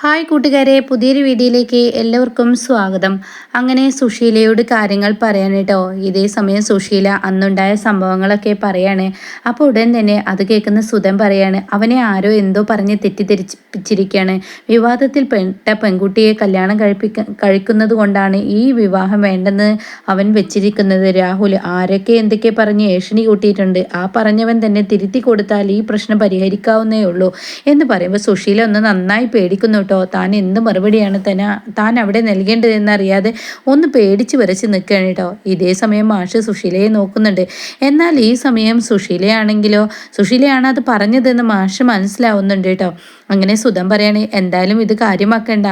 Hi കൂട്ടുകാരെ പുതിയൊരു വീഡിയോയിലേക്ക് എല്ലാവർക്കും സ്വാഗതം. അങ്ങനെ സുശീലയോട് കാര്യങ്ങൾ പറയാൻ കേട്ടോ ഇതേ സമയം സുശീല അന്നുണ്ടായ സംഭവങ്ങളൊക്കെ പറയാണ്. അപ്പോൾ ഉടൻ തന്നെ അത് കേൾക്കുന്ന സുധൻ പറയാണ് അവനെ ആരോ എന്തോ പറഞ്ഞ് തെറ്റിദ്ധരിപ്പിച്ചിരിക്കുകയാണ് വിവാദത്തിൽ പെട്ട പെൺകുട്ടിയെ കല്യാണം കഴിപ്പിക്ക കഴിക്കുന്നത് കൊണ്ടാണ് ഈ വിവാഹം വേണ്ടെന്ന് അവൻ വെച്ചിരിക്കുന്നത്. രാഹുൽ ആരൊക്കെ എന്തൊക്കെ പറഞ്ഞ് ഏഷണി കൂട്ടിയിട്ടുണ്ട് ആ പറഞ്ഞവൻ തന്നെ തിരുത്തി കൊടുത്താൽ ഈ പ്രശ്നം പരിഹരിക്കാവുന്നേ ഉള്ളൂ എന്ന് പറയുമ്പോൾ സുശീല ഒന്ന് നന്നായി പേടിക്കുന്നു കേട്ടോ. താൻ എന്ത് മറുപടിയാണ് തന താൻ അവിടെ നൽകേണ്ടതെന്നറിയാതെ ഒന്ന് പേടിച്ച് വരച്ച് നിൽക്കുകയാണ് കേട്ടോ. ഇതേ സമയം മാഷ് സുശീലയെ നോക്കുന്നുണ്ട്. എന്നാൽ ഈ സമയം സുശീലയാണെങ്കിലോ? സുശീലയാണ് അത് പറഞ്ഞതെന്ന് മാഷ് മനസ്സിലാവുന്നുണ്ട് കേട്ടോ. അങ്ങനെ സുധം പറയാണ് എന്തായാലും ഇത് കാര്യമാക്കണ്ട.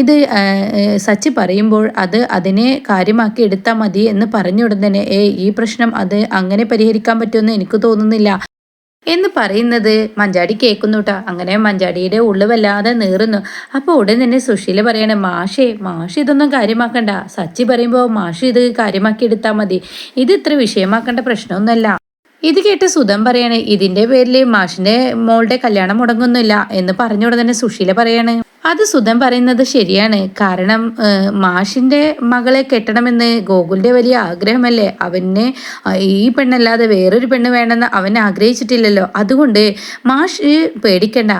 ഇത് സച്ചി പറയുമ്പോൾ അത് അതിനെ കാര്യമാക്കി എടുത്താൽ മതി എന്ന് പറഞ്ഞ ഉടൻ തന്നെ ഏ ഈ പ്രശ്നം അത് അങ്ങനെ പരിഹരിക്കാൻ പറ്റുമെന്ന് എനിക്ക് തോന്നുന്നില്ല. എന്ന് പറയുന്നത്. മഞ്ചാടി കേൾക്കുന്നു കേട്ടോ അങ്ങനെ മഞ്ചാടിയുടെ ഉള്ളു വല്ലാതെ നീറുന്നു. അപ്പോൾ ഉടൻ തന്നെ സുശീല പറയണ മാഷേ മാഷ് ഇതൊന്നും കാര്യമാക്കണ്ട. സച്ചി പറയുമ്പോൾ മാഷ് ഇത് കാര്യമാക്കി എടുത്താൽ മതി. ഇത് ഇത്ര വിഷയമാക്കേണ്ട പ്രശ്നമൊന്നുമല്ല. ഇത് കേട്ട് സുധം പറയാണ് ഇതിന്റെ പേരിൽ മാഷിന്റെ മോളുടെ കല്യാണം മുടങ്ങുന്നില്ല എന്ന് പറഞ്ഞുകൊണ്ട് തന്നെ സുശീല പറയാണ്. അത് സുധൻ പറയുന്നത് ശരിയാണ്. കാരണം മാഷിന്റെ മകളെ കെട്ടണമെന്ന് ഗോകുലിന്റെ വലിയ ആഗ്രഹമല്ലേ? അവന് ഈ പെണ്ണല്ലാതെ വേറൊരു പെണ്ണ് വേണമെന്ന് അവൻ ആഗ്രഹിച്ചിട്ടില്ലല്ലോ. അതുകൊണ്ട് മാഷ് പേടിക്കണ്ട.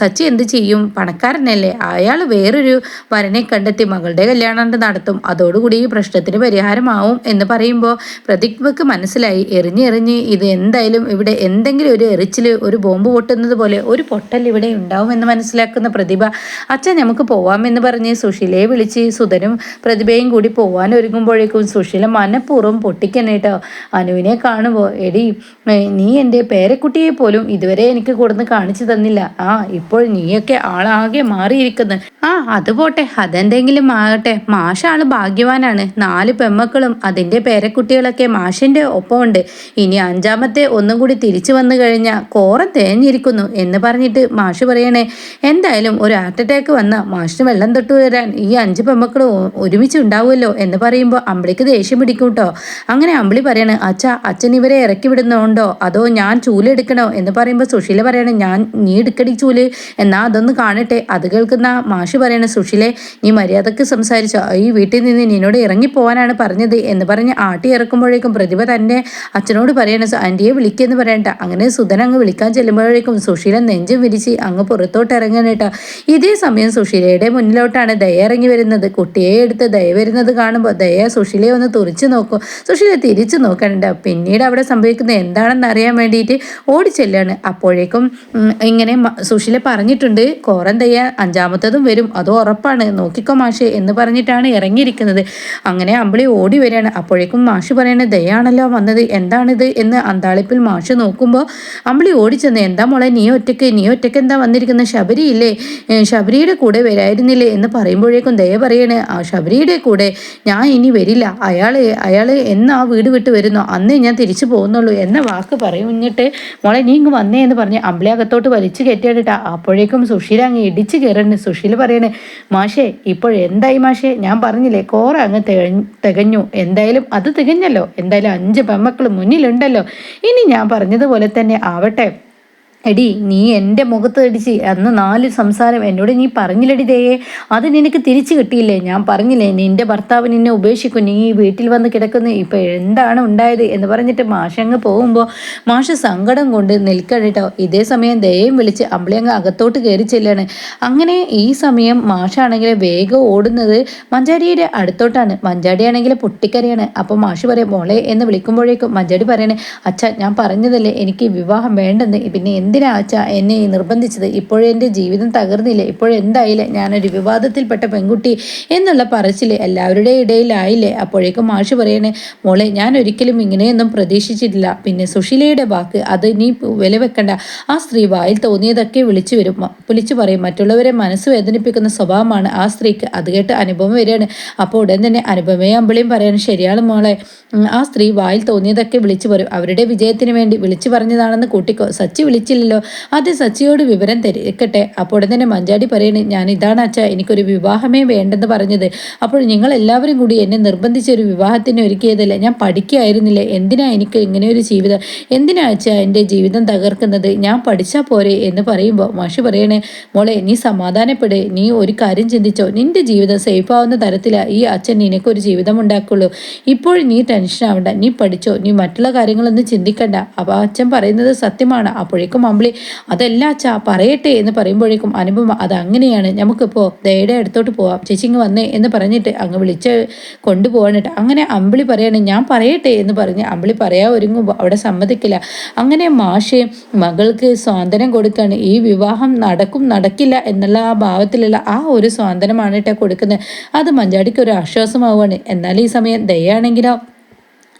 സച്ചി എന്ത് ചെയ്യും? പണക്കാരനല്ലേ. അയാൾ വേറൊരു വരനെ കണ്ടെത്തി മകളുടെ കല്യാണം നടത്തും. അതോടുകൂടി ഈ പ്രശ്നത്തിന് പരിഹാരമാവും എന്ന് പറയുമ്പോൾ പ്രതിജ്ഞക്ക് മനസ്സിലായി. എറിഞ്ഞെറിഞ്ഞ് ഇത് എന്തായാലും ഇവിടെ എന്തെങ്കിലും ഒരു എറിച്ചിൽ ഒരു ബോംബ് പൊട്ടുന്നത് പോലെ ഒരു പൊട്ടൽ ഇവിടെ ഉണ്ടാവും എന്ന് മനസ്സിലാക്കുന്ന പ്രതിഭ അച്ഛൻ നമുക്ക് പോവാമെന്ന് പറഞ്ഞ് സുശീലയെ വിളിച്ച് സുധനും പ്രതിഭയും കൂടി പോവാൻ ഒരുങ്ങുമ്പോഴേക്കും സുശീല മനഃപൂർവം പൊട്ടിക്കണേട്ടോ അനുവിനെ കാണുമ്പോൾ എടി നീ എന്റെ പേരക്കുട്ടിയെ പോലും ഇതുവരെ എനിക്ക് കൊടുന്ന് കാണിച്ചു തന്നില്ല. ആ ഇപ്പോൾ നീയൊക്കെ ആളാകെ മാറിയിരിക്കുന്നു. ആ അത് പോട്ടെ അതെന്തെങ്കിലും ആകട്ടെ. മാഷ ആൾ ഭാഗ്യവാനാണ്. നാല് പെമ്മക്കളും അതിന്റെ പേരക്കുട്ടികളൊക്കെ മാഷിന്റെ ഒപ്പമുണ്ട്. ഇനി അഞ്ചാമത്തെ ഒന്നും കൂടി തിരിച്ചു വന്നു കഴിഞ്ഞാൽ കോറ തേഞ്ഞിരിക്കുന്നു എന്ന് പറഞ്ഞിട്ട് മാഷ് പറയണേ എന്തായാലും ഒരു ഹാർട്ട് അറ്റാക്ക് വന്ന മാഷിന് വെള്ളം തൊട്ടു വരാൻ ഈ അഞ്ച് പെമ്മക്കളും ഒരുമിച്ച് ഉണ്ടാവുമല്ലോ എന്ന് പറയുമ്പോൾ അമ്പിളിക്ക് ദേഷ്യം പിടിക്കും കേട്ടോ അങ്ങനെ അമ്പിളി പറയാണ് അച്ഛ അച്ഛൻ ഇവരെ ഇറക്കി വിടുന്നുണ്ടോ? അതോ ഞാൻ ചൂലെടുക്കണോ എന്ന് പറയുമ്പോൾ സുശീല പറയാണ് ഞാൻ നീ എടുക്കടി ചൂൽ. എന്നാ അതൊന്ന് കാണട്ടെ. അത് കേൾക്കുന്ന മാഷ് പറയാണ് സുശീലെ നീ മര്യാദയ്ക്ക് സംസാരിച്ചോ. ഈ വീട്ടിൽ നിന്ന് നിന്നോട് ഇറങ്ങിപ്പോവാനാണ് പറഞ്ഞത്. എന്ന് പറഞ്ഞ് ആട്ടി ഇറക്കുമ്പോഴേക്കും പ്രതിഭ തന്നെ അച്ഛനോട് പറയണ ആന്റിയെ വിളിക്കുമെന്ന് പറയണ്ട. അങ്ങനെ സുധൻ അങ്ങ് വിളിക്കാൻ ചെല്ലുമ്പോഴേക്കും സുശീല നെഞ്ചും വിരിച്ച് അങ്ങ് പുറത്തോട്ട് ഇറങ്ങാനേട്ടാ ഇതേ സമയം സുശീലയുടെ മുന്നിലോട്ടാണ് ദയ ഇറങ്ങി വരുന്നത്. കുട്ടിയെ എടുത്ത് ദയ വരുന്നത് കാണുമ്പോൾ ദയ സുശീലയെ ഒന്ന് തുറിച്ചു നോക്കും. സുശീല തിരിച്ചു നോക്കണ്ട പിന്നീട് അവിടെ സംഭവിക്കുന്നത് എന്താണെന്ന് അറിയാൻ വേണ്ടിയിട്ട് ഓടിച്ചെല്ലാണ് അപ്പോഴേക്കും ഇങ്ങനെ സുശീല പറഞ്ഞിട്ടുണ്ട് കോറൻ ദയ അഞ്ചാമത്തതും വരും. അത് ഉറപ്പാണ്. നോക്കിക്കോ മാഷ് എന്ന് പറഞ്ഞിട്ടാണ് ഇറങ്ങിയിരിക്കുന്നത്. അങ്ങനെ അമ്പിളി ഓടി വരികയാണ്. അപ്പോഴേക്കും മാഷ് പറയണത് ദയാണല്ലോ വന്നത്. എന്താണിത്? എന്ന് അന്താളിപ്പിൽ മാഷ് നോക്കുമ്പോൾ അമ്പിളി ഓടിച്ചെന്ന് എന്താ മോളെ നീ ഒറ്റയ്ക്ക് നീ ഒറ്റയ്ക്ക് എന്താ വന്നിരിക്കുന്നത് ശബരിയില്ലേ ശബരിയുടെ കൂടെ വരായിരുന്നില്ലേ എന്ന് പറയുമ്പോഴേക്കും ദയ പറയണേ ആ ശബരിയുടെ കൂടെ ഞാൻ ഇനി വരില്ല. അയാൾ അയാൾ എന്ന് ആ വീട് വിട്ട് വരുന്നു? അന്നേ ഞാൻ തിരിച്ചു പോകുന്നുള്ളൂ. എന്ന വാക്ക് പറയുന്നിട്ട് മോളെ നീ ഇങ്ങ് വന്നേ എന്ന് പറഞ്ഞ് അമ്പിളി വലിച്ചു കയറ്റിയിട്ടാ. അപ്പോഴേക്കും സുശീല അങ്ങ് ഇടിച്ചു കയറണ്ട് സുശീല പറയണേ മാഷേ ഇപ്പോഴെന്തായി മാഷേ? ഞാൻ പറഞ്ഞില്ലേ കോറ അങ്ങ് തികഞ്ഞു. എന്തായാലും അത് തികഞ്ഞല്ലോ. എന്തായാലും അഞ്ച് പെമ്മക്കൾ മുന്നിലുണ്ടല്ലോ. ഇനി ഞാൻ പറഞ്ഞതുപോലെ തന്നെ ആവട്ടെ. എടി നീ എന്റെ മുഖത്ത് അടിച്ച് അന്ന് നാല് സംസാരം എന്നോട് നീ പറഞ്ഞില്ലടി ദേയെ. അത് നിനക്ക് തിരിച്ചു കിട്ടിയില്ലേ? ഞാൻ പറഞ്ഞില്ലേ നിന്റെ ഭർത്താവ് നിന്നെ ഉപേക്ഷിക്കും. നീ ഈ വീട്ടിൽ വന്ന് കിടക്കുന്നു. ഇപ്പം എന്താണ് ഉണ്ടായത് എന്ന് പറഞ്ഞിട്ട് മാഷങ്ങ് പോകുമ്പോൾ മാഷ സങ്കടം കൊണ്ട് നിൽക്കണിട്ടോ ഇതേ സമയം ദയയും വിളിച്ച് അമ്പിളിയങ്ങ് അകത്തോട്ട് കയറി ചെല്ലാണ്. അങ്ങനെ ഈ സമയം മാഷാണെങ്കിൽ വേഗം ഓടുന്നത് മഞ്ചാടിയുടെ അടുത്തോട്ടാണ്. മഞ്ചാടിയാണെങ്കിൽ പൊട്ടിക്കരയാണ്. അപ്പോൾ മാഷ് പറയാം മോളെ എന്ന് വിളിക്കുമ്പോഴേക്കും മഞ്ചാടി പറയണേ അച്ഛ ഞാൻ പറഞ്ഞതല്ലേ എനിക്ക് വിവാഹം വേണ്ടെന്ന്. പിന്നെ എന്ത് എന്തിനാ അച്ഛ എന്നെ നിർബന്ധിച്ചത്? ഇപ്പോഴെന്റെ ജീവിതം തകർന്നില്ല? ഇപ്പോഴെന്തായില്ലേ ഞാനൊരു വിവാദത്തിൽപ്പെട്ട പെൺകുട്ടി എന്നുള്ള പറച്ചിൽ എല്ലാവരുടെ ഇടയിലായില്ലേ? അപ്പോഴേക്കും മാഷ് പറയണേ മോളെ ഞാൻ ഒരിക്കലും ഇങ്ങനെയൊന്നും പ്രതീക്ഷിച്ചിട്ടില്ല. പിന്നെ സുശീലയുടെ വാക്ക് അത് നീ വില വെക്കണ്ട. ആ സ്ത്രീ വായിൽ തോന്നിയതൊക്കെ വിളിച്ചു വരും. വിളിച്ചു പറയും. മറ്റുള്ളവരെ മനസ്സ് വേദനിപ്പിക്കുന്ന സ്വഭാവമാണ് ആ സ്ത്രീക്ക്. അത് കേട്ട് അനുഭവം വരികയാണ്. അപ്പോൾ ഉടൻ തന്നെ അനുഭവമേ അമ്പിളിയും പറയാണ് ശരിയാണ് മോളെ. ആ സ്ത്രീ വായിൽ തോന്നിയതൊക്കെ വിളിച്ചു പറയും. അവരുടെ വിജയത്തിന് വേണ്ടി വിളിച്ചു പറഞ്ഞതാണെന്ന് കൂട്ടിക്കോ. സച്ചി വിളിച്ചില്ല പറഞ്ഞില്ലല്ലോ. അത് സച്ചിയോട് വിവരം തിരക്കട്ടെ. അപ്പോൾ തന്നെ മഞ്ചാടി പറയണേ ഞാൻ ഇതാണ് അച്ഛ എനിക്കൊരു വിവാഹമേ വേണ്ടെന്ന് പറഞ്ഞത്. അപ്പോൾ നിങ്ങൾ എല്ലാവരും കൂടി എന്നെ നിർബന്ധിച്ച ഒരു വിവാഹത്തിന് ഒരുക്കിയതല്ല. ഞാൻ പഠിക്കുകയായിരുന്നില്ല എന്തിനാ എനിക്ക് ഇങ്ങനെ ഒരു ജീവിതം? എന്തിനാ അച്ഛ എന്റെ ജീവിതം തകർക്കുന്നത്? ഞാൻ പഠിച്ചാൽ പോരെ? എന്ന് പറയുമ്പോൾ മാഷി പറയണേ മോളെ നീ സമാധാനപ്പെടേ. നീ ഒരു കാര്യം ചിന്തിച്ചോ. നിന്റെ ജീവിതം സേഫ് ആവുന്ന തരത്തിലാണ് ഈ അച്ഛൻ നിനക്കൊരു ജീവിതം ഉണ്ടാക്കുള്ളൂ. ഇപ്പോൾ നീ ടെൻഷൻ ആവണ്ട. നീ പഠിച്ചോ. നീ മറ്റുള്ള കാര്യങ്ങളൊന്നും ചിന്തിക്കണ്ട. അപ്പോൾ അച്ഛൻ പറയുന്നത് സത്യമാണ്. അപ്പോഴേക്കും അമ്പിളി അതല്ല അച്ഛാ പറയട്ടെ എന്ന് പറയുമ്പോഴേക്കും അനുപമ അത് അങ്ങനെയാണ് നമുക്കിപ്പോൾ ദയയുടെ അടുത്തോട്ട് പോവാം. ചേച്ചി ഇങ്ങ് വന്നേ എന്ന് പറഞ്ഞിട്ട് അങ്ങ് വിളിച്ച് കൊണ്ടുപോകാനിട്ട് അങ്ങനെ അമ്പിളി പറയാണ് ഞാൻ പറയട്ടെ എന്ന് പറഞ്ഞ് അമ്പിളി പറയാൻ ഒരുങ്ങുമ്പോൾ അവിടെ സമ്മതിക്കില്ല. അങ്ങനെ മാഷ് മകൾക്ക് സ്വാതന്ത്ര്യം കൊടുക്കുകയാണ് ഈ വിവാഹം നടക്കും നടക്കില്ല എന്നുള്ള ആ ഭാവത്തിലുള്ള ആ ഒരു സ്വാതന്ത്ര്യമാണ് കേട്ടോ കൊടുക്കുന്നത്. അത് മഞ്ചാടിക്ക് ഒരു ആശ്വാസമാവുകയാണ്. എന്നാൽ ഈ സമയം ദയാണെങ്കിലോ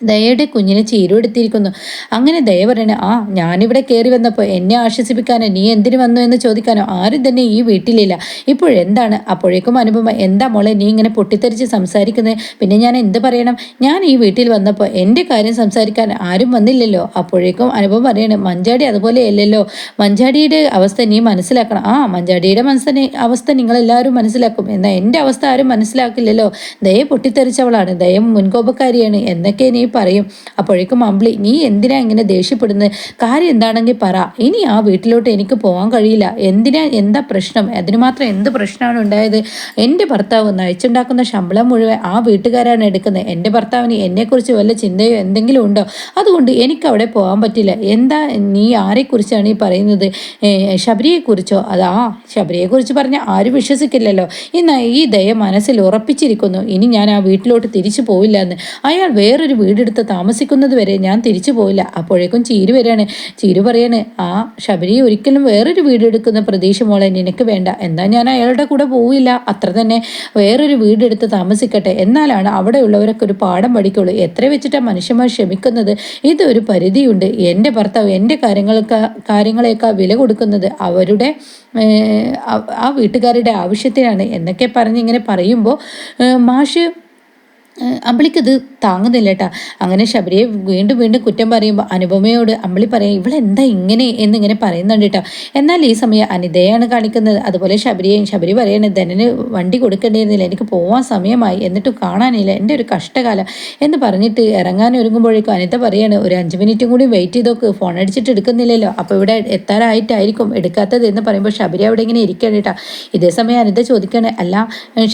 ദയയുടെ കുഞ്ഞിനെ ചീരുവെടുത്തിരിക്കുന്നു അങ്ങനെ ദയ പറയണേ ആ ഞാനിവിടെ കയറി വന്നപ്പോൾ എന്നെ ആശ്വസിപ്പിക്കാനോ നീ എന്തിനു വന്നു എന്ന് ചോദിക്കാനോ ആരും തന്നെ ഈ വീട്ടിലില്ല. ഇപ്പോഴെന്താണ് അപ്പോഴേക്കും അനുപമ എന്താ മോളെ നീ ഇങ്ങനെ പൊട്ടിത്തെറിച്ച് സംസാരിക്കുന്നത് പിന്നെ ഞാൻ എന്ത് പറയണം? ഞാൻ ഈ വീട്ടിൽ വന്നപ്പോൾ എന്റെ കാര്യം സംസാരിക്കാൻ ആരും വന്നില്ലല്ലോ. അപ്പോഴേക്കും അനുപമ പറയണേ മഞ്ചാടി അതുപോലെ അല്ലല്ലോ. മഞ്ചാടിയുടെ അവസ്ഥ നീ മനസ്സിലാക്കണം. ആ മഞ്ചാടിയുടെ മനസ്സിനെ അവസ്ഥ നിങ്ങളെല്ലാവരും മനസ്സിലാക്കും. എന്നാൽ എന്റെ അവസ്ഥ ആരും മനസ്സിലാക്കില്ലല്ലോ. ദയ പൊട്ടിത്തെറിച്ചവളാണ്. ദയം മുൻകോപക്കാരിയാണ്. എന്നൊക്കെ നീ പറയും. അപ്പോഴേക്കും അമ്പിളി നീ എന്തിനാ ഇങ്ങനെ ദേഷ്യപ്പെടുന്നത്? കാര്യം എന്താണെങ്കിൽ പറ. ഇനി ആ വീട്ടിലോട്ട് എനിക്ക് പോകാൻ കഴിയില്ല. എന്തിനാ എന്താ പ്രശ്നം? അതിന് മാത്രം എന്ത് പ്രശ്നമാണ് ഉണ്ടായത്? എന്റെ ഭർത്താവ് നയിച്ചുണ്ടാക്കുന്ന ശമ്പളം മുഴുവൻ ആ വീട്ടുകാരാണ് എടുക്കുന്നത്. എന്റെ ഭർത്താവിന് എന്നെക്കുറിച്ച് വല്ല ചിന്തയോ എന്തെങ്കിലും ഉണ്ടോ? അതുകൊണ്ട് എനിക്ക് അവിടെ പോകാൻ പറ്റില്ല. എന്താ നീ ആരെക്കുറിച്ചാണ് ഈ പറയുന്നത്? ശബരിയെക്കുറിച്ചോ? അതാ ശബരിയെക്കുറിച്ച് പറഞ്ഞാൽ ആരും വിശ്വസിക്കില്ലല്ലോ. ഇന്ന് ഈ ദയ മനസ്സിൽ ഉറപ്പിച്ചിരിക്കുന്നു. ഇനി ഞാൻ ആ വീട്ടിലോട്ട് തിരിച്ചു പോവില്ല എന്ന് അയാൾ വേറൊരു വീടെടുത്ത് താമസിക്കുന്നത് വരെ ഞാൻ തിരിച്ചു പോയില്ല. അപ്പോഴേക്കും ചീരു വരികയാണ് ചീരു പറയാണ് ആ ശബരി ഒരിക്കലും വേറൊരു വീടെടുക്കുന്ന പ്രതീക്ഷ മോളെ നിനക്ക് വേണ്ട. എന്നാൽ ഞാൻ അയാളുടെ കൂടെ പോവില്ല. അത്ര തന്നെ വേറൊരു വീടെടുത്ത് താമസിക്കട്ടെ. എന്നാലാണ് അവിടെയുള്ളവരൊക്കെ ഒരു പാഠം പഠിക്കുള്ളൂ. എത്ര വെച്ചിട്ടാണ് മനുഷ്യന്മാർ ക്ഷമിക്കുന്നത്? ഇതൊരു പരിധിയുണ്ട്. എന്റെ ഭർത്താവ് എന്റെ കാര്യങ്ങൾക്ക് കാര്യങ്ങളെയൊക്കെ വില കൊടുക്കുന്നത് അവരുടെ ആ വീട്ടുകാരുടെ ആവശ്യത്തിനാണ്. എന്നൊക്കെ പറഞ്ഞ് ഇങ്ങനെ പറയുമ്പോൾ മാഷ് അമ്പിളിക്കത് താങ്ങുന്നില്ല കേട്ടാ അങ്ങനെ ശബരിയെ വീണ്ടും വീണ്ടും കുറ്റം പറയുമ്പോൾ അനുപമയോട് അമ്പിളി പറയാം ഇവളെന്താ ഇങ്ങനെ എന്നിങ്ങനെ പറയുന്നുണ്ട് കേട്ടോ എന്നാൽ ഈ സമയം അനിതയാണ് കാണിക്കുന്നത്. അതുപോലെ ശബരിയെയും ശബരി പറയണേ ധനന് വണ്ടി കൊടുക്കേണ്ടിയിരുന്നില്ല. എനിക്ക് പോവാൻ സമയമായി. എന്നിട്ട് കാണാനില്ല. എന്റെ ഒരു കഷ്ടകാലം. എന്ന് പറഞ്ഞിട്ട് ഇറങ്ങാൻ ഒരുങ്ങുമ്പോഴേക്കും അനിത പറയാണ് ഒരു അഞ്ച് മിനിറ്റും കൂടി വെയിറ്റ് ചെയ്തോക്ക്. ഫോൺ അടിച്ചിട്ട് എടുക്കുന്നില്ലല്ലോ. അപ്പോൾ ഇവിടെ എത്താറായിട്ടായിരിക്കും എടുക്കാത്തത് എന്ന് പറയുമ്പോൾ ശബരി അവിടെ ഇങ്ങനെ ഇരിക്കണം കേട്ടോ ഇതേ സമയം അനിത ചോദിക്കണേ അല്ല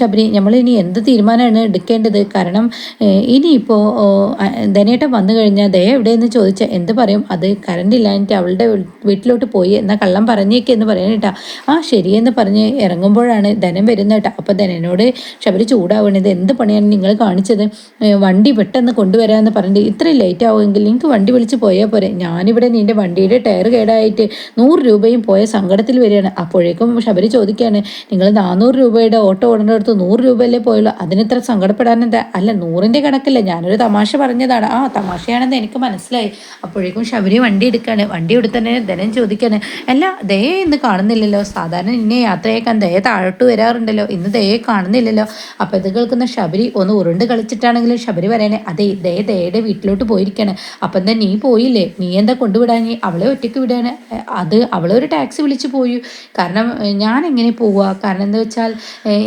ശബരി നമ്മൾ ഇനി എന്ത് തീരുമാനമാണ് എടുക്കേണ്ടത്? കാരണം ഇനിയിപ്പോൾ ധനേട്ടൻ വന്നു കഴിഞ്ഞാൽ ദയ എവിടെയെന്ന് ചോദിച്ചാൽ എന്ത് പറയും? അത് കറണ്ട് ഇല്ലാഞ്ഞിട്ട് അവളുടെ വീട്ടിലോട്ട് പോയി എന്നാൽ കള്ളം പറഞ്ഞേക്ക് എന്ന് പറയാൻ കേട്ടാ. ആ ശരിയെന്ന് പറഞ്ഞ് ഇറങ്ങുമ്പോഴാണ് ധനം വരുന്നത് കേട്ടോ. അപ്പോൾ ധനനോട് ശബരി ചൂടാവണത് എന്ത് പണിയാണ് നിങ്ങൾ കാണിച്ചത്? വണ്ടി പെട്ടെന്ന് കൊണ്ടുവരാമെന്ന് പറഞ്ഞിട്ട് ഇത്രയും ലേറ്റ് ആവുമെങ്കിൽ നിങ്ങൾക്ക് വണ്ടി വിളിച്ച് പോയാൽ പോരെ. ഞാനിവിടെ നിന്റെ വണ്ടിയുടെ ടയർ കേടായിട്ട് നൂറ് രൂപയും പോയ സങ്കടത്തിൽ വരികയാണ്. അപ്പോഴേക്കും ശബരി ചോദിക്കുകയാണ് നിങ്ങൾ നാനൂറ് രൂപയുടെ ഓട്ടോ ഓടേണ്ടടുത്ത് നൂറ് രൂപയല്ലേ പോയുള്ളൂ? അതിനെത്ര സങ്കടപ്പെടാനെന്താ? അല്ല നൂറിന്റെ കണക്കില്ല. ഞാനൊരു തമാശ പറഞ്ഞതാണ്. ആ തമാശയാണെന്ന് എനിക്ക് മനസ്സിലായി. അപ്പോഴേക്കും ശബരി വണ്ടി എടുക്കുകയാണ് വണ്ടി എടുത്തന്നെ ധനം ചോദിക്കാണ്. അല്ല ദയ ഇന്ന് കാണുന്നില്ലല്ലോ. സാധാരണ ഇന്നെ യാത്രയേക്കാൻ ദയ താഴോട്ട് വരാറുണ്ടല്ലോ. ഇന്ന് ദയെ കാണുന്നില്ലല്ലോ. അപ്പോൾ ഇത് കേൾക്കുന്ന ശബരി ഒന്ന് ഉരുണ്ട് കളിച്ചിട്ടാണെങ്കിലും ശബരി പറയണേ അതെ ദയ ദയയുടെ വീട്ടിലോട്ട് പോയിരിക്കുകയാണ് അപ്പം എന്താ നീ പോയില്ലേ? നീ എന്താ കൊണ്ടുവിടാഞ്ഞ്? അവളെ ഒറ്റയ്ക്ക് വിടാണ് അത് അവളൊരു ടാക്സി വിളിച്ച് പോയി. കാരണം ഞാൻ എങ്ങനെ പോവുക കാരണം എന്താ വെച്ചാൽ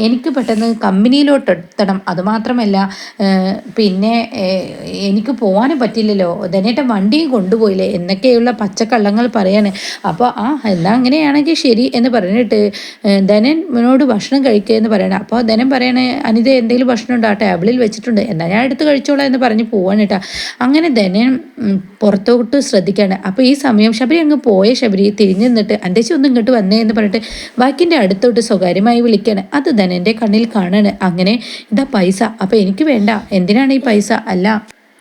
എനിക്ക് പെട്ടെന്ന് കമ്പനിയിലോട്ട് എത്തണം. അതുമാത്രമല്ല പിന്നെ എനിക്ക് പോകാനും പറ്റില്ലല്ലോ. ധനേട്ടൻ വണ്ടിയും കൊണ്ടുപോയില്ലേ? എന്നൊക്കെയുള്ള പച്ചക്കള്ളങ്ങൾ പറയാണ്. അപ്പോൾ ആ എന്നാൽ അങ്ങനെയാണെങ്കിൽ ശരി എന്ന് പറഞ്ഞിട്ട് ധനനോട് ഭക്ഷണം കഴിക്കുക എന്ന് പറയണം. അപ്പോൾ ധനൻ പറയണേ അനിത എന്തെങ്കിലും ഭക്ഷണം ഉണ്ടോ ആ ടേബിളിൽ വെച്ചിട്ടുണ്ട്. എന്നാൽ ഞാൻ എടുത്ത് കഴിച്ചോളാം എന്ന് പറഞ്ഞ് പോവാണ് കേട്ടോ. അങ്ങനെ ധനൻ പുറത്തോട്ട് ശ്രദ്ധിക്കുകയാണ് അപ്പോൾ ഈ സമയം ശബരി അങ്ങ് പോയ ശബരി തിരിഞ്ഞു നിന്നിട്ട് എന്റെ ഒന്നും ഇങ്ങോട്ട് വന്നേ എന്ന് പറഞ്ഞിട്ട് ബാക്കിന്റെ അടുത്തോട്ട് സ്വകാര്യമായി വിളിക്കുകയാണ് അത് ധനന്റെ കണ്ണിൽ കാണാണ്. അങ്ങനെ ഇതാ പൈസ. അപ്പോൾ എനിക്ക് വേണ്ട. എന്തിനാണ് ഈ പൈസ? അല്ല.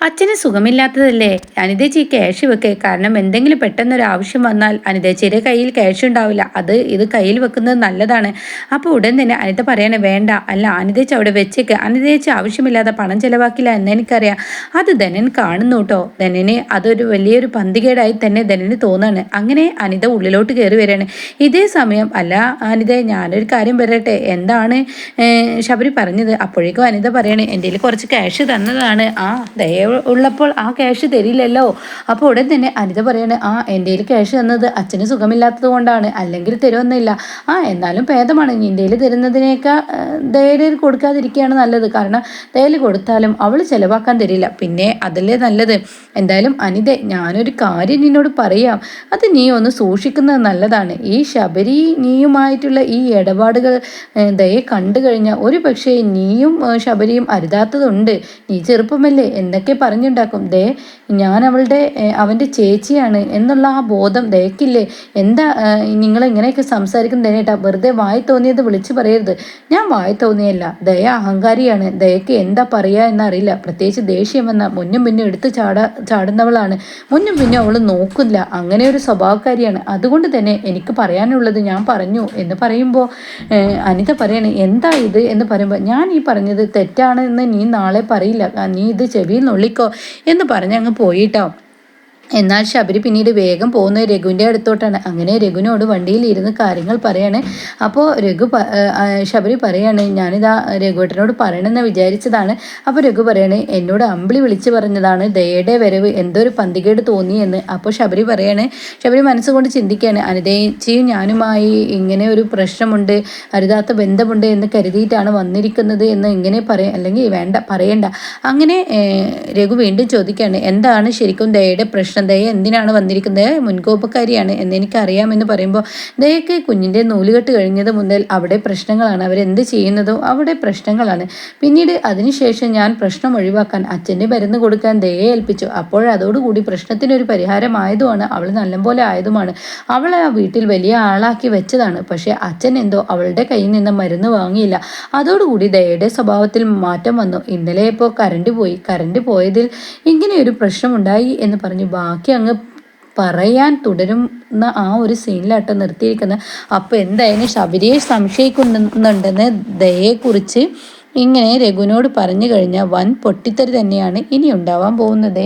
അച്ഛന് സുഖമില്ലാത്തതല്ലേ? അനിതേച്ചി ക്യാഷ് വെക്കേ. കാരണം എന്തെങ്കിലും പെട്ടെന്നൊരു ആവശ്യം വന്നാൽ അനിതേച്ചിയുടെ കയ്യിൽ ക്യാഷ് ഉണ്ടാവില്ല. അത് ഇത് കയ്യിൽ വെക്കുന്നത് നല്ലതാണ്. അപ്പോൾ ഉടൻ തന്നെ അനിത പറയണേ വേണ്ട. അല്ല അനിതേച്ചി അവിടെ വെച്ചേക്ക്. അനിതേച്ചി ആവശ്യമില്ലാതെ പണം ചിലവാക്കില്ല എന്ന് എനിക്കറിയാം. അത് ധനൻ കാണുന്നു കേട്ടോ ധനന് അതൊരു വലിയൊരു പന്തികേടായി തന്നെ ധനന് തോന്നാണ്. അങ്ങനെ അനിത ഉള്ളിലോട്ട് കയറി വരികയാണ്. ഇതേ സമയം അല്ല അനിത ഞാനൊരു കാര്യം പറയട്ടെ. എന്താണ്? ശബരി പറഞ്ഞത്. അപ്പോഴേക്കും അനിത പറയണേ എന്റെ കുറച്ച് ക്യാഷ് തന്നതാണ്. ആ ദയ ഉള്ളപ്പോൾ ആ ക്യാഷ് തരില്ലല്ലോ. അപ്പോൾ ഉടൻ തന്നെ അനിത പറയാണ് ആ എന്റെ കയ്യിൽ ക്യാഷ് തന്നത് അച്ഛന് സുഖമില്ലാത്തത് കൊണ്ടാണ്. അല്ലെങ്കിൽ തരുമെന്നില്ല ആ എന്നാലും ഭേദമാണ്. നിന്റെ കയ്യിൽ തരുന്നതിനേക്കാൾ ദയയിൽ കൊടുക്കാതിരിക്കുകയാണ് നല്ലത്. കാരണം ദയയിൽ കൊടുത്താലും അവൾ ചിലവാക്കാൻ തരില്ല. പിന്നെ അതല്ലേ നല്ലത്. എന്തായാലും അനിത ഞാനൊരു കാര്യം നിന്നോട് പറയാം. അത് നീ ഒന്ന് സൂക്ഷിക്കുന്നത് നല്ലതാണ്. ഈ ശബരി നീയുമായിട്ടുള്ള ഈ ഇടപാടുകൾ ദയെ കണ്ടു കഴിഞ്ഞാൽ ഒരു പക്ഷേ നീയും ശബരിയും അരുതാത്തതുണ്ട്. നീ ചെറുപ്പമല്ലേ. എന്തൊക്കെ പറഞ്ഞുണ്ടാക്കും ദേ ഞാൻ അവളുടെ അവന്റെ ചേച്ചിയാണ് എന്നുള്ള ആ ബോധം ദയക്കില്ലേ? എന്താ നിങ്ങൾ ഇങ്ങനെയൊക്കെ സംസാരിക്കുന്നത് ദനേട്ടാ വെറുതെ വായി തോന്നിയത് വിളിച്ചു പറയരുത്. ഞാൻ വായി തോന്നിയല്ല. ദയ അഹങ്കാരിയാണ്. ദയക്ക് എന്താ പറയുക എന്നറിയില്ല. പ്രത്യേകിച്ച് ദേഷ്യം വന്ന മുന്നും പിന്നും എടുത്ത് ചാട ചാടുന്നവളാണ്. മുന്നും പിന്നും അവൾ നോക്കില്ല അങ്ങനെ ഒരു സ്വഭാവക്കാരിയാണ്. അതുകൊണ്ട് തന്നെ എനിക്ക് പറയാനുള്ളത് ഞാൻ പറഞ്ഞു എന്ന് പറയുമ്പോൾ അനിത പറയാണ് എന്താ ഇത്? എന്ന് പറയുമ്പോൾ ഞാൻ ഈ പറഞ്ഞത് തെറ്റാണെന്ന് നീ നാളെ പറയില്ല. നീ ഇത് ചെവിയിൽ നുള്ളിക്കോ എന്ന് പറഞ്ഞ് അങ്ങ് പോയിട്ടോ. എന്നാൽ ശബരി പിന്നീട് വേഗം പോകുന്നത് രഘുവിന്റെ അടുത്തോട്ടാണ്. അങ്ങനെ രഘുവിനോട് വണ്ടിയിൽ ഇരുന്ന് കാര്യങ്ങൾ പറയാണ്. അപ്പോൾ രഘു ശബരി പറയാണ് ഞാനിതാ രഘുവേട്ടനോട് പറയണമെന്ന് വിചാരിച്ചതാണ്. അപ്പോൾ രഘു പറയാണ് എന്നോട് അമ്പിളി വിളിച്ചു പറഞ്ഞതാണ് ദയയുടെ വരവ് എന്തോ ഒരു പന്തികേട് തോന്നി എന്ന്. അപ്പോൾ ശബരി പറയാണ് ശബരി മനസ്സുകൊണ്ട് ചിന്തിക്കുകയാണ് അനിതേച്ചിയും ഞാനുമായി ഇങ്ങനെ ഒരു പ്രശ്നമുണ്ട് അരുതാത്ത ബന്ധമുണ്ട് എന്ന് കരുതിയിട്ടാണ് വന്നിരിക്കുന്നത് എന്ന് ഇങ്ങനെ പറയാം അല്ലെങ്കിൽ വേണ്ട പറയണ്ട. അങ്ങനെ രഘു വീണ്ടും ചോദിക്കുകയാണ് എന്താണ് ശരിക്കും ദയയുടെ പ്രശ്നം? പ്രശ്നം ദയ എന്തിനാണ് വന്നിരിക്കുന്നത്? മുൻകോപ്പക്കാരിയാണ് എന്നെനിക്കറിയാമെന്ന് പറയുമ്പോൾ ദയക്ക് കുഞ്ഞിന്റെ നൂലുകെട്ട് കഴിഞ്ഞത് മുതൽ അവിടെ പ്രശ്നങ്ങളാണ്. അവരെന്ത് ചെയ്യുന്നതോ അവിടെ പ്രശ്നങ്ങളാണ്. പിന്നീട് അതിനുശേഷം ഞാൻ പ്രശ്നം ഒഴിവാക്കാൻ അച്ഛന്റെ മരുന്ന് കൊടുക്കാൻ ദയെ ഏൽപ്പിച്ചു. അപ്പോൾ അതോടുകൂടി പ്രശ്നത്തിനൊരു പരിഹാരമായതുമാണ്. അവൾ നല്ലപോലെ ആയതുമാണ്. അവളെ ആ വീട്ടിൽ വലിയ ആളാക്കി വെച്ചതാണ്. പക്ഷേ അച്ഛൻ എന്തോ അവളുടെ കയ്യിൽ നിന്ന് മരുന്ന് വാങ്ങിയില്ല. അതോടുകൂടി ദയയുടെ സ്വഭാവത്തിൽ മാറ്റം വന്നു. ഇന്നലെ ഇപ്പോൾ കറണ്ട് പോയി. കറണ്ട് പോയതിൽ ഇങ്ങനെയൊരു പ്രശ്നമുണ്ടായി എന്ന് പറഞ്ഞു ബാക്കി അങ്ങ് പറയാൻ തുടരുന്ന ആ ഒരു സീനിലാട്ടോ നിർത്തിയിരിക്കുന്നത്. അപ്പോൾ എന്തായാലും ശബരിയെ സംശയിക്കുന്നുണ്ടെന്ന് ദയെക്കുറിച്ച് ഇങ്ങനെ രഘുവിനോട് പറഞ്ഞു കഴിഞ്ഞാൽ വൻ പൊട്ടിത്തെറി തന്നെയാണ് ഇനി ഉണ്ടാവാൻ പോകുന്നത്.